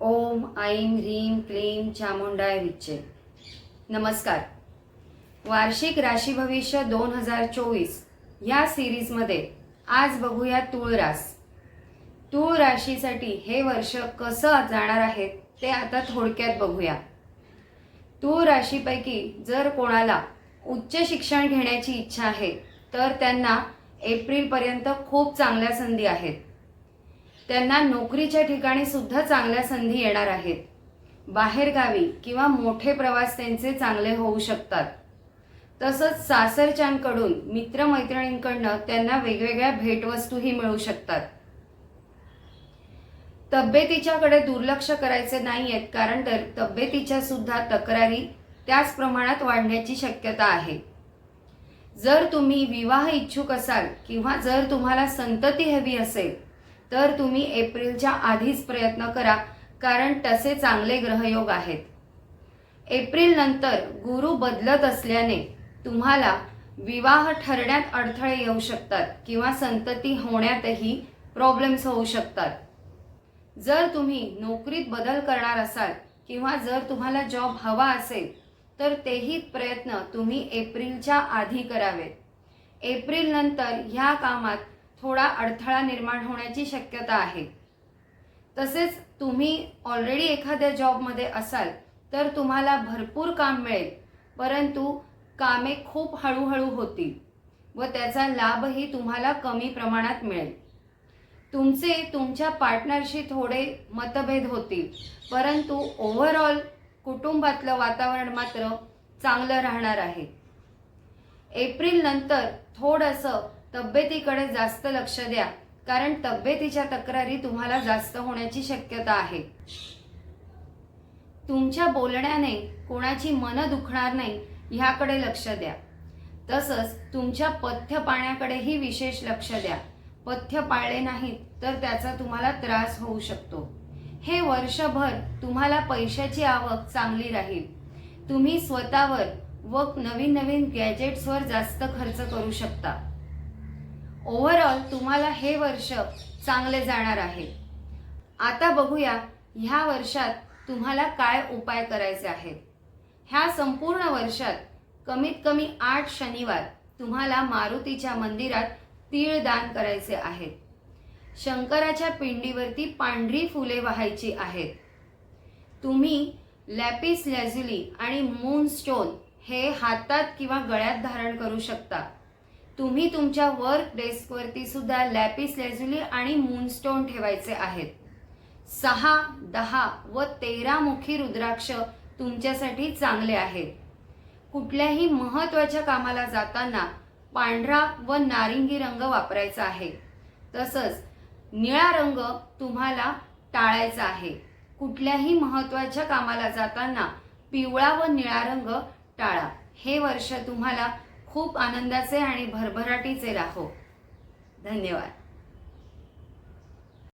ओम ऐं ह्रीं क्लीं चामुंडाय विच्चे। नमस्कार। वार्षिक राशी भविष्य दोन हजार चोवीस या सिरीजमध्ये आज बघूया तूळ रास। तूळ राशीसाठी हे वर्ष कसं जाणार आहे ते आता थोडक्यात बघूया। तूळ राशीपैकी जर कोणाला उच्च शिक्षण घेण्याची इच्छा आहे तर त्यांना एप्रिलपर्यंत खूप चांगल्या संधी आहेत। त्यांना नोकरीच्या ठिकाणी सुद्धा चांगल्या संधी येणार आहेत. बाहेरगावी किंवा मोठे प्रवास त्यांचे चांगले होऊ शकतात. तसंच सासरच्यांकडून मित्रमैत्रिणींकडनं त्यांना वेगवेगळ्या भेटवस्तूही मिळू शकतात. तब्येतीच्याकडे दुर्लक्ष करायचे नाही आहेत कारण तर तब्येतीच्या सुद्धा तक्रारी त्याच प्रमाणात वाढण्याची शक्यता आहे. जर तुम्ही विवाह इच्छुक असाल किंवा जर तुम्हाला संतती हवी असेल तर तुम्ही एप्रिलच्या आधीच प्रयत्न करा कारण तसे चांगले ग्रहयोग आहेत. एप्रिल नंतर गुरु बदलत असल्याने तुम्हाला विवाह ठरण्यात अडथळे येऊ शकतात किंवा संतती होण्यातही प्रॉब्लेम्स होऊ शकतात. जर तुम्ही नोकरीत बदल करणार असाल किंवा जर तुम्हाला जॉब हवा असेल तर तेही प्रयत्न तुम्ही एप्रिलच्या आधी करावेत. एप्रिल नंतर ह्या कामात थोडा अडथळा निर्माण होण्याची शक्यता आहे. तसेच तुम्ही ऑलरेडी एखाद्या जॉबमध्ये असाल तर तुम्हाला भरपूर काम मिळेल परंतु कामे खूप हळूहळू होतील व त्याचा लाभही तुम्हाला कमी प्रमाणात मिळेल. तुमचे तुमच्या पार्टनरशी थोडे मतभेद होतील परंतु ओव्हरऑल कुटुंबातलं वातावरण मात्र चांगलं राहणार आहे. एप्रिल नंतर थोडंसं तब्येतीकडे जास्त लक्ष द्या कारण तब्येतीच्या तक्रारी तुम्हाला जास्त होण्याची शक्यता आहे. तुमच्या बोलण्याने कोणाची मन दुखणार नाही ह्याकडे लक्ष द्या. तसंच तुमच्या पथ्य पाण्याकडेही विशेष लक्ष द्या. पथ्य पाळले नाहीत तर त्याचा तुम्हाला त्रास होऊ शकतो. हे वर्षभर तुम्हाला पैशाची आवक चांगली राहील. तुम्ही स्वतःवर व नवीन नवीन गॅजेट्सवर जास्त खर्च करू शकता. ओव्हरऑल तुम्हाला हे वर्ष चांगले जाणार आहे. आता बघूया ह्या वर्षात तुम्हाला काय उपाय करायचे आहेत. ह्या संपूर्ण वर्षात कमीत कमी आठ शनिवार तुम्हाला मारुतीच्या मंदिरात तीळ दान करायचे आहेत. शंकराच्या पिंडीवरती पांढरी फुले वाहायची आहेत. तुम्ही लॅपिस लॅझुली आणि मून स्टोन हे हातात किंवा गळ्यात धारण करू शकता. तुम्ही तुमच्या वर्क डेस्कवरती सुद्धा लॅपिस लेझुली आणि मूनस्टोन ठेवायचे आहेत. सहा दहा व तेरा मुखी रुद्राक्ष तुमच्यासाठी चांगले आहेत. कुठल्याही महत्त्वाच्या कामाला जाताना पांढरा व नारिंगी रंग वापरायचा आहे. तसंच निळा रंग तुम्हाला टाळायचा आहे. कुठल्याही महत्त्वाच्या कामाला जाताना पिवळा व निळा रंग टाळा. हे वर्ष तुम्हाला खूप आनंदाचे आणि भरभराटीचे राहो. धन्यवाद.